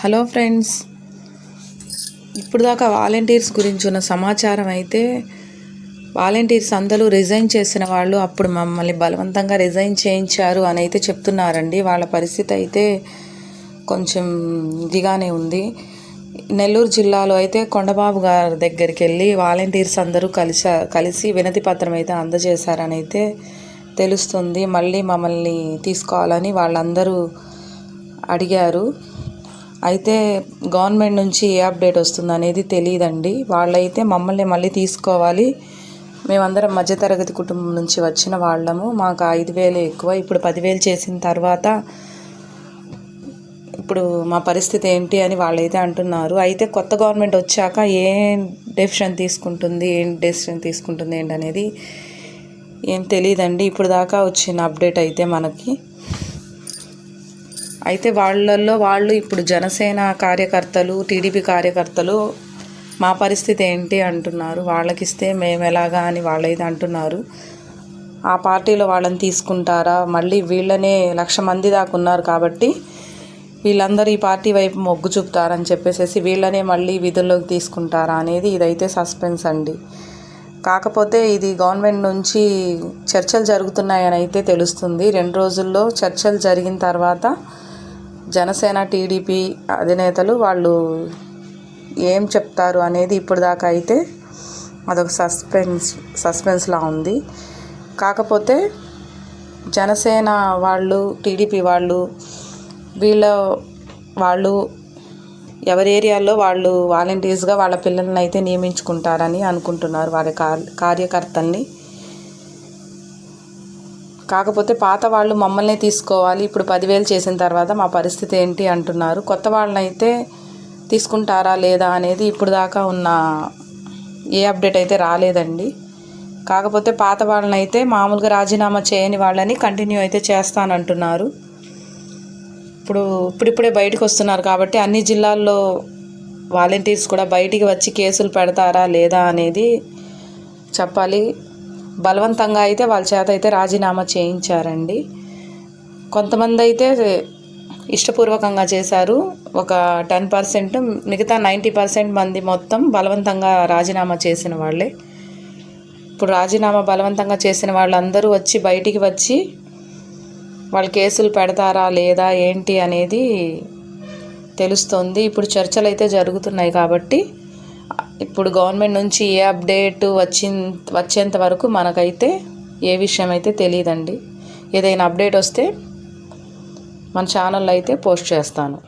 Hello friends. ఇప్పుడు దాకా volunteers గురించి ఉన్న సమాచారం అయితే వాలంటీర్స్ అందరూ రిజైన్ చేసిన వాళ్ళు అప్పుడు మమ్మల్ని బలవంతంగా రిజైన్ చేయించారు అని అయితే చెప్తున్నారండి. వాళ్ళ పరిస్థితి అయితే కొంచెం ఇదిగానే ఉంది. నెల్లూరు జిల్లాలో అయితే కొండబాబు గారి దగ్గరికి వెళ్ళి వాలంటీర్స్ అందరూ కలిసా కలిసి వినతి పత్రం అయితే అందజేశారని అయితే తెలుస్తుంది. మళ్ళీ మమ్మల్ని తీసుకోవాలని వాళ్ళందరూ అడిగారు. అయితే గవర్నమెంట్ నుంచి ఏ అప్డేట్ వస్తుంది అనేది తెలియదండి. వాళ్ళైతే మమ్మల్ని మళ్ళీ తీసుకోవాలి. మేమందరం మధ్యతరగతి కుటుంబం నుంచి వచ్చిన వాళ్ళము. మాకు ఐదు వేలు ఎక్కువ. ఇప్పుడు పదివేలు చేసిన తర్వాత ఇప్పుడు మా పరిస్థితి ఏంటి అని వాళ్ళైతే అంటున్నారు. అయితే కొత్త గవర్నమెంట్ వచ్చాక ఏం డెసిషన్ తీసుకుంటుంది? ఏం డెసిషన్ తీసుకుంటుంది ఏంటనేది ఏం తెలియదండి. ఇప్పుడు దాకా వచ్చిన అప్డేట్ అయితే మనకి. అయితే వాళ్ళల్లో వాళ్ళు ఇప్పుడు జనసేన కార్యకర్తలు టీడీపీ కార్యకర్తలు మా పరిస్థితి ఏంటి అంటున్నారు. వాళ్ళకి ఇస్తే మేము ఎలాగా అని వాళ్ళైతే అంటున్నారు. ఆ పార్టీలో వాళ్ళని తీసుకుంటారా? మళ్ళీ వీళ్ళనే లక్ష మంది దాకా ఉన్నారు కాబట్టి వీళ్ళందరూ ఈ పార్టీ వైపు మొగ్గు చూపుతారని చెప్పేసి వీళ్ళనే మళ్ళీ విధుల్లోకి తీసుకుంటారా అనేది ఇదైతే సస్పెన్స్ అండి. కాకపోతే ఇది గవర్నమెంట్ నుంచి చర్చలు జరుగుతున్నాయని అయితే తెలుస్తుంది. రెండు రోజుల్లో చర్చలు జరిగిన తర్వాత జనసేన టీడీపీ అధినేతలు వాళ్ళు ఏం చెప్తారు అనేది ఇప్పుడు దాకా అయితే అదొక సస్పెన్స్ సస్పెన్స్లా ఉంది. కాకపోతే జనసేన వాళ్ళు టీడీపీ వాళ్ళు వీళ్ళ వాళ్ళు ఎవరి ఏరియాలో వాళ్ళు వాలంటీర్స్గా వాళ్ళ పిల్లల్ని అయితే నియమించుకుంటారని అనుకుంటున్నారు వారి కార్యకర్తల్ని. కాకపోతే పాత వాళ్ళు మమ్మల్ని తీసుకోవాలి ఇప్పుడు పదివేలు చేసిన తర్వాత మా పరిస్థితి ఏంటి అంటున్నారు. కొత్త వాళ్ళని అయితే తీసుకుంటారా లేదా అనేది ఇప్పుడు దాకా ఉన్న ఏ అప్డేట్ అయితే రాలేదండి. కాకపోతే పాత వాళ్ళని అయితే మామూలుగా రాజీనామా చేయని వాళ్ళని కంటిన్యూ అయితే చేస్తానంటున్నారు. ఇప్పుడు ఇప్పుడిప్పుడే బయటకు వస్తున్నారు కాబట్టి అన్ని జిల్లాల్లో వాలంటీర్స్ కూడా బయటికి వచ్చి కేసులు పెడతారా లేదా అనేది చెప్పాలి. బలవంతంగా అయితే వాళ్ళ చేత అయితే రాజీనామా చేయించారండి. కొంతమంది అయితే ఇష్టపూర్వకంగా చేశారు. ఒక టెన్ పర్సెంట్ మిగతా నైంటీ పర్సెంట్ మంది మొత్తం బలవంతంగా రాజీనామా చేసిన వాళ్ళే. ఇప్పుడు రాజీనామా బలవంతంగా చేసిన వాళ్ళందరూ వచ్చి బయటికి వచ్చి వాళ్ళు కేసులు పెడతారా లేదా ఏంటి అనేది తెలుస్తుంది. ఇప్పుడు చర్చలు అయితే జరుగుతున్నాయి కాబట్టి ఇప్పుడు గవర్నమెంట్ నుంచి ఏ అప్డేట్ వచ్చి వచ్చేంత వరకు మనకైతే ఏ విషయం అయితే తెలియదండి. ఏదైనా అప్డేట్ వస్తే మన ఛానల్లో అయితే పోస్ట్ చేస్తాను.